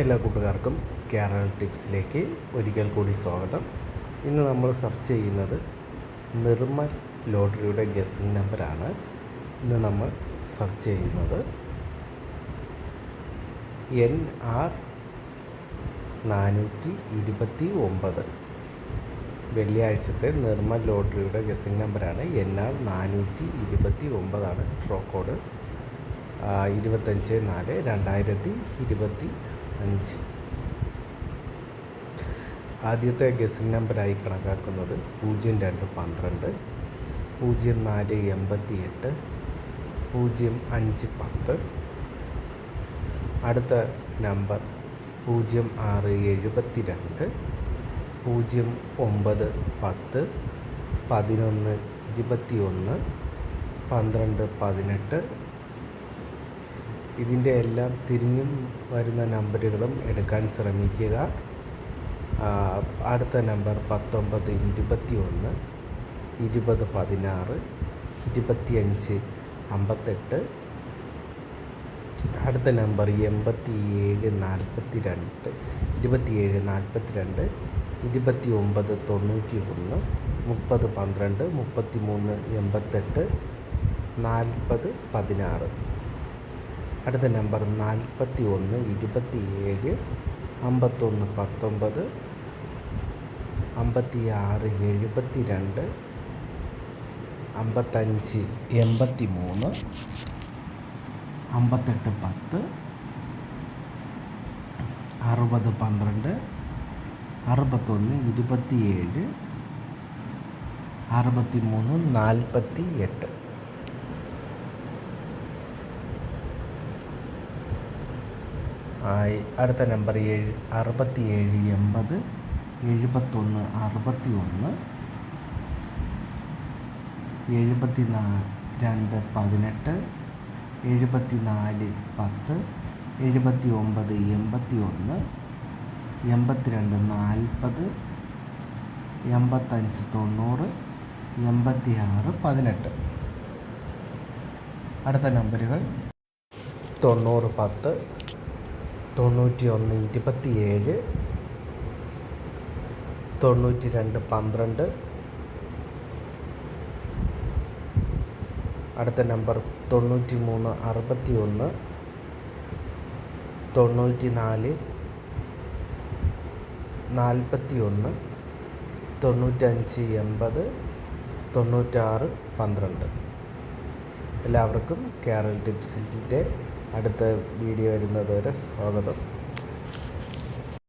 എല്ലാ കൂട്ടുകാർക്കും കേരള ടിപ്സിലേക്ക് ഒരിക്കൽ കൂടി സ്വാഗതം. ഇന്ന് നമ്മൾ സെർച്ച് ചെയ്യുന്നത് നിർമ്മൽ ലോട്ടറിയുടെ ഗസിംഗ് നമ്പറാണ് ഇന്ന് നമ്മൾ സെർച്ച് ചെയ്യുന്നത് എൻ ആർ നാനൂറ്റി ഇരുപത്തി ഒമ്പത് വെള്ളിയാഴ്ചത്തെ നിർമ്മൽ ലോട്ടറിയുടെ ഗസിംഗ് നമ്പറാണ് എൻ ആർ നാനൂറ്റി ഇരുപത്തി ഒമ്പതാണ് ഡ്രോ കോഡ് ഇരുപത്തഞ്ച് നാല് രണ്ടായിരത്തി ഇരുപത്തി അഞ്ച്. ആദ്യത്തെ ഗസിംഗ് നമ്പറായി കണക്കാക്കുന്നത് പൂജ്യം രണ്ട് പന്ത്രണ്ട് പൂജ്യം നാല് എൺപത്തി എട്ട് പൂജ്യം അഞ്ച് പത്ത്. അടുത്ത നമ്പർ പൂജ്യം ആറ് എഴുപത്തി രണ്ട് പൂജ്യം ഒമ്പത് പത്ത് പതിനൊന്ന് ഇരുപത്തി ഒന്ന് പന്ത്രണ്ട് പതിനെട്ട് ഇതിന്റെ എല്ലാം തിരിഞ്ഞും വരുന്ന നമ്പറുകളും എടുക്കാൻ ശ്രമിക്കുക. അടുത്ത നമ്പർ പത്തൊമ്പത് ഇരുപത്തി ഒന്ന് ഇരുപത് പതിനാറ് ഇരുപത്തിയഞ്ച് അമ്പത്തെട്ട്. അടുത്ത നമ്പർ എൺപത്തി ഏഴ് നാൽപ്പത്തി രണ്ട് ഇരുപത്തിയേഴ് നാൽപ്പത്തി രണ്ട് ഇരുപത്തി ഒമ്പത് തൊണ്ണൂറ്റി ഒന്ന് മുപ്പത് പന്ത്രണ്ട് മുപ്പത്തി മൂന്ന് എൺപത്തെട്ട് നാൽപ്പത് പതിനാറ്. അടുത്ത നമ്പർ നാൽപ്പത്തി ഒന്ന് ഇരുപത്തി ഏഴ് അമ്പത്തൊന്ന് പത്തൊമ്പത് അമ്പത്തി ആറ് എഴുപത്തി രണ്ട് അമ്പത്തഞ്ച് എൺപത്തി മൂന്ന് അമ്പത്തെട്ട് പത്ത് അറുപത് പന്ത്രണ്ട് അറുപത്തൊന്ന് ഇരുപത്തി ഏഴ് അറുപത്തി മൂന്ന് നാൽപ്പത്തി എട്ട് അടുത്ത നമ്പർ ഏഴ് അറുപത്തി ഏഴ് എൺപത് എഴുപത്തൊന്ന് അറുപത്തി ഒന്ന് എഴുപത്തി നാ രണ്ട് പതിനെട്ട് എഴുപത്തി നാല് പത്ത് എഴുപത്തി ഒമ്പത് എൺപത്തി ഒന്ന് എൺപത്തി രണ്ട് നാൽപ്പത് എൺപത്തഞ്ച് തൊണ്ണൂറ് എൺപത്തി ആറ് പതിനെട്ട്. അടുത്ത നമ്പറുകൾ തൊണ്ണൂറ് പത്ത് തൊണ്ണൂറ്റി ഒന്ന് ഇരുപത്തി ഏഴ് തൊണ്ണൂറ്റി രണ്ട് പന്ത്രണ്ട്. അടുത്ത നമ്പർ തൊണ്ണൂറ്റി മൂന്ന് അറുപത്തി ഒന്ന് തൊണ്ണൂറ്റി നാല് നാൽപ്പത്തി ഒന്ന് തൊണ്ണൂറ്റഞ്ച് എൺപത് തൊണ്ണൂറ്റാറ് പന്ത്രണ്ട്. എല്ലാവർക്കും കേരൾ ടിപ്സിന്റെ അടുത്ത വീഡിയോ വരുന്നത് വരെ സ്വാഗതം.